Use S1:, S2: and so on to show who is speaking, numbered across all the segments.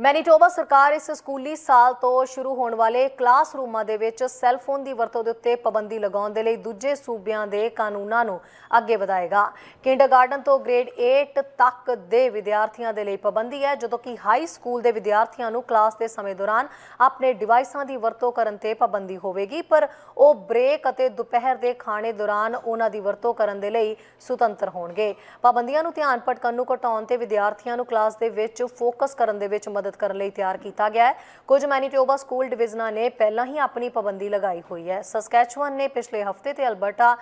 S1: Manitoba ਸਰਕਾਰ ਇਸ ਸਕੂਲੀ ਸਾਲ ਤੋਂ ਸ਼ੁਰੂ ਹੋਣ ਵਾਲੇ ਕਲਾਸਰੂਮਾਂ ਦੇ ਵਿੱਚ ਸੈੱਲਫੋਨ ਦੀ ਵਰਤੋਂ ਦੇ ਉੱਤੇ ਪਾਬੰਦੀ ਲਗਾਉਣ ਦੇ ਲਈ ਦੂਜੇ ਸੂਬਿਆਂ ਦੇ ਕਾਨੂੰਨਾਂ ਨੂੰ ਅੱਗੇ ਵਧਾਏਗਾ। ਕਿੰਡਰਗਾਰਟਨ ਤੋਂ ਗ੍ਰੇਡ 8 ਤੱਕ ਦੇ ਵਿਦਿਆਰਥੀਆਂ ਦੇ ਲਈ ਪਾਬੰਦੀ ਹੈ, ਜਦੋਂ ਕਿ ਹਾਈ ਸਕੂਲ ਦੇ ਵਿਦਿਆਰਥੀਆਂ ਨੂੰ ਕਲਾਸ ਦੇ ਸਮੇਂ ਦੌਰਾਨ ਆਪਣੇ ਡਿਵਾਈਸਾਂ ਦੀ ਵਰਤੋਂ ਕਰਨ ਤੇ ਪਾਬੰਦੀ ਹੋਵੇਗੀ, ਪਰ ਉਹ ਬ੍ਰੇਕ ਅਤੇ ਦੁਪਹਿਰ ਦੇ ਖਾਣੇ ਦੌਰਾਨ ਉਹਨਾਂ ਦੀ ਵਰਤੋਂ ਕਰਨ ਦੇ ਲਈ ਸੁਤੰਤਰ ਹੋਣਗੇ। ਪਾਬੰਦੀਆਂ ਨੂੰ ਧਿਆਨ ਭਟਕਣ ਨੂੰ ਘਟਾਉਣ ਤੇ ਵਿਦਿਆਰਥੀਆਂ ਨੂੰ ਕਲਾਸ ਦੇ ਵਿੱਚ ਫੋਕਸ ਕਰਨ ਦੇ ਵਿੱਚ ਮਦਦ ਕਰਨ ਲਈ ਤਿਆਰ ਕੀਤਾ ਗਿਆ ਹੈ। ਕੁਝ ਮੈਨੀਟੋਬਾ ਸਕੂਲ ਡਿਵੀਜ਼ਨਾਂ ਨੇ ਪਹਿਲਾਂ ਹੀ ਆਪਣੀ ਪਾਬੰਦੀ ਲਗਾਈ ਹੋਈ ਹੈ। ਸਸਕੈਚੁਅਨ ਨੇ ਪਿਛਲੇ ਹਫ਼ਤੇ ਤੇ ਅਲਬਰਟਾ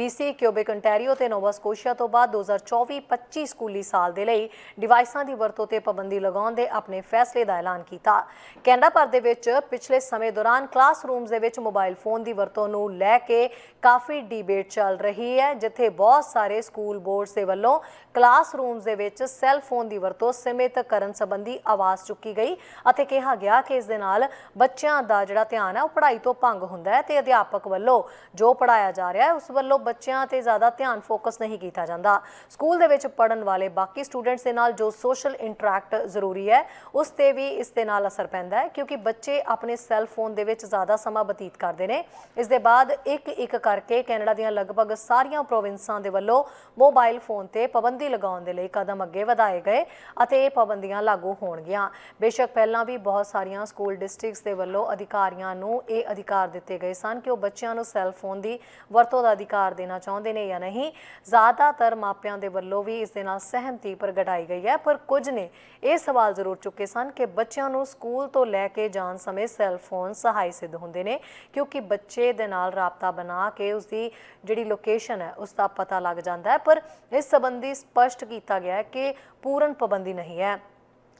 S1: BC ਕਿਊਬਿਕ ontario ਤੇ ਨੋਵਾ ਸਕੋਸ਼ੀਆ ਤੋਂ ਬਾਅਦ 2024-25 ਸਕੂਲੀ ਸਾਲ ਦੇ ਲਈ ਡਿਵਾਈਸਾਂ ਦੀ ਵਰਤੋਂ ਤੇ ਪਾਬੰਦੀ ਲਗਾਉਣ ਦੇ ਆਪਣੇ ਫੈਸਲੇ ਦਾ ਐਲਾਨ ਕੀਤਾ। ਕੈਨੇਡਾ ਭਰ ਦੇ ਵਿੱਚ ਪਿਛਲੇ ਸਮੇਂ ਦੌਰਾਨ ਕਲਾਸਰੂਮਸ ਦੇ ਵਿੱਚ ਮੋਬਾਈਲ ਫੋਨ ਦੀ ਵਰਤੋਂ ਨੂੰ ਲੈ ਕੇ ਕਾਫੀ ਡਿਬੇਟ ਚੱਲ ਰਹੀ ਹੈ, ਜਿੱਥੇ ਬਹੁਤ ਸਾਰੇ ਸਕੂਲ ਬੋਰਡਸ ਦੇ ਵੱਲੋਂ ਕਲਾਸਰੂਮਸ ਦੇ ਵਿੱਚ ਸੈੱਲ ਫੋਨ ਦੀ ਵਰਤੋਂ ਸੀਮਿਤ ਕਰਨ ਸੰਬੰਧੀ ਆਵਾਜ਼ ਚੁੱਕੀ ਗਈ ਅਤੇ ਕਿਹਾ ਗਿਆ ਕਿ ਇਸ ਦੇ ਨਾਲ ਬੱਚਿਆਂ ਦਾ ਜਿਹੜਾ ਧਿਆਨ ਹੈ ਉਹ ਪੜ੍ਹਾਈ ਤੋਂ ਭੰਗ ਹੁੰਦਾ ਹੈ ਤੇ ਅਧਿਆਪਕ ਵੱਲੋਂ ਜੋ ਪੜਾਇਆ ਜਾ ਰਿਹਾ ਹੈ, ਉਸ ਵੱਲੋਂ ਬੱਚਿਆਂ ਤੇ ਜ਼ਿਆਦਾ ਧਿਆਨ ਫੋਕਸ ਨਹੀਂ ਕੀਤਾ ਜਾਂਦਾ। ਸਕੂਲ ਦੇ ਵਿੱਚ ਪੜਨ ਵਾਲੇ ਬਾਕੀ ਸਟੂਡੈਂਟਸ ਦੇ ਨਾਲ ਜੋ ਸੋਸ਼ਲ ਇੰਟਰੈਕਟ ਜ਼ਰੂਰੀ ਹੈ, ਉਸ ਤੇ ਵੀ ਇਸ ਦੇ ਨਾਲ ਅਸਰ ਪੈਂਦਾ ਹੈ, ਕਿਉਂਕਿ ਬੱਚੇ ਆਪਣੇ ਸੈੱਲ ਫੋਨ ਦੇ ਵਿੱਚ ਜ਼ਿਆਦਾ ਸਮਾਂ ਬਤੀਤ ਕਰਦੇ ਨੇ। ਇਸ ਦੇ ਬਾਅਦ ਇੱਕ ਇੱਕ ਕਰਕੇ ਕੈਨੇਡਾ ਦੀਆਂ ਲਗਭਗ ਸਾਰੀਆਂ ਪ੍ਰੋਵਿੰਸਾਂ ਦੇ ਵੱਲੋਂ ਮੋਬਾਈਲ ਫੋਨ ਤੇ ਪਾਬੰਦੀ ਲਗਾਉਣ ਦੇ ਲਈ ਕਦਮ ਅੱਗੇ ਵਧਾਏ ਗਏ ਅਤੇ ਇਹ ਪਾਬੰਦੀਆਂ ਲਾਗੂ ਹੋਣਗੀਆਂ। ਬੇਸ਼ੱਕ ਪਹਿਲਾਂ ਵੀ ਬਹੁਤ ਸਾਰੀਆਂ ਸਕੂਲ ਡਿਸਟ੍ਰਿਕਟਸ ਦੇ ਵੱਲੋਂ ਅਧਿਕਾਰੀਆਂ ਨੂੰ ਇਹ ਅਧਿਕਾਰ ਦਿੱਤੇ ਗਏ ਸਨ ਕਿ ਉਹ ਬੱਚਿਆਂ ਨੂੰ ਸੈੱਲ ਫੋਨ ਦੀ ਵਰਤੋਂ ਦਾ ਅਧਿਕਾਰ ਦੇਣਾ ਚਾਹੁੰਦੇ ਨੇ ਜਾਂ ਨਹੀਂ। ਜ਼ਿਆਦਾਤਰ ਮਾਪਿਆਂ ਦੇ ਵੱਲੋਂ ਵੀ ਇਸ ਦੇ ਨਾਲ ਸਹਿਮਤੀ ਪ੍ਰਗਟਾਈ ਗਈ ਹੈ, ਪਰ ਕੁਝ ਨੇ ਇਹ ਸਵਾਲ ਜ਼ਰੂਰ ਚੁੱਕੇ ਸਨ ਕਿ ਬੱਚਿਆਂ ਨੂੰ ਸਕੂਲ ਤੋਂ ਲੈ ਕੇ ਜਾਣ ਸਮੇਂ ਸੈੱਲ ਫੋਨ ਸਹਾਈ ਸਿੱਧ ਹੁੰਦੇ ਨੇ, ਕਿਉਂਕਿ ਬੱਚੇ ਦੇ ਨਾਲ ਰਾਬਤਾ ਬਣਾ ਕੇ ਉਸ ਦੀ ਜਿਹੜੀ ਲੋਕੇਸ਼ਨ ਹੈ, ਉਸ ਦਾ ਪਤਾ ਲੱਗ ਜਾਂਦਾ ਹੈ। ਪਰ ਇਸ ਸੰਬੰਧੀ ਸਪਸ਼ਟ ਕੀਤਾ ਗਿਆ ਹੈ ਕਿ ਪੂਰਨ ਪਾਬੰਦੀ ਨਹੀਂ ਹੈ।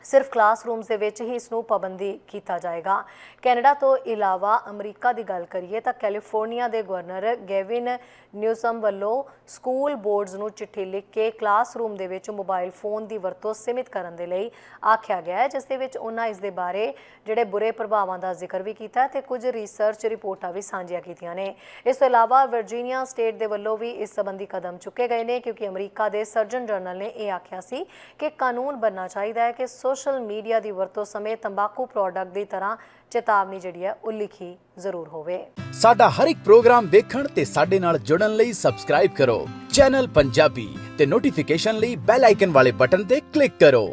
S1: ਸਿਰਫ ਕਲਾਸਰੂਮਸ ਦੇ ਵਿੱਚ ਹੀ ਇਸ ਨੂੰ ਪਾਬੰਦੀ ਕੀਤਾ ਜਾਏਗਾ। ਕੈਨੇਡਾ ਤੋਂ ਇਲਾਵਾ ਅਮਰੀਕਾ ਦੀ ਗੱਲ ਕਰੀਏ ਤਾਂ ਕੈਲੀਫੋਰਨੀਆ ਦੇ ਗਵਰਨਰ ਗੈਵਿਨ ਨਿਊਸਮ ਵੱਲੋਂ ਸਕੂਲ ਬੋਰਡਸ ਨੂੰ ਚਿੱਠੀ ਲਿਖ ਕੇ ਕਲਾਸਰੂਮ ਦੇ ਵਿੱਚ ਮੋਬਾਈਲ ਫੋਨ ਦੀ ਵਰਤੋਂ ਸੀਮਿਤ ਕਰਨ ਦੇ ਲਈ ਆਖਿਆ ਗਿਆ ਹੈ, ਜਿਸ ਦੇ ਵਿੱਚ ਉਹਨਾਂ ਇਸ ਦੇ ਬਾਰੇ ਜਿਹੜੇ ਬੁਰੇ ਪ੍ਰਭਾਵਾਂ ਦਾ ਜ਼ਿਕਰ ਵੀ ਕੀਤਾ ਹੈ ਤੇ ਕੁਝ ਰਿਸਰਚ ਰਿਪੋਰਟਾਂ ਵੀ ਸਾਂਝੀਆਂ ਕੀਤੀਆਂ ਨੇ। ਇਸ ਤੋਂ ਇਲਾਵਾ ਵਰਜੀਨੀਆ ਸਟੇਟ ਦੇ ਵੱਲੋਂ ਵੀ ਇਸ ਸੰਬੰਧੀ ਕਦਮ ਚੁੱਕੇ ਗਏ ਨੇ ਕਿਉਂਕਿ ਅਮਰੀਕਾ ਦੇ ਸਰਜਨ ਜਨਰਲ ਨੇ ਇਹ ਆਖਿਆ ਸੀ ਕਿ ਕਾਨੂੰਨ ਬਣਨਾ ਚਾਹੀਦਾ ਹੈ ਕਿ ਸੋਸ਼ਲ ਮੀਡੀਆ ਦੀ ਵਰਤੋਂ ਸਮੇਂ ਤੰਬਾਕੂ ਪ੍ਰੋਡਕਟ ਦੀ ਤਰ੍ਹਾਂ ਚੇਤਾਵਨੀ ਜਿਹੜੀ ਹੈ ਉਹ ਲਿਖੀ ਜ਼ਰੂਰ ਹੋਵੇ।
S2: ਸਾਡਾ ਹਰ ਇੱਕ ਪ੍ਰੋਗਰਾਮ ਦੇਖਣ ਤੇ ਸਾਡੇ ਨਾਲ ਜੁੜਨ ਲਈ ਸਬਸਕ੍ਰਾਈਬ ਕਰੋ। ਚੈਨਲ ਪੰਜਾਬੀ ਤੇ ਨੋਟੀਫਿਕੇਸ਼ਨ ਲਈ ਬੈਲ ਆਈਕਨ ਵਾਲੇ ਬਟਨ ਤੇ ਕਲਿੱਕ ਕਰੋ।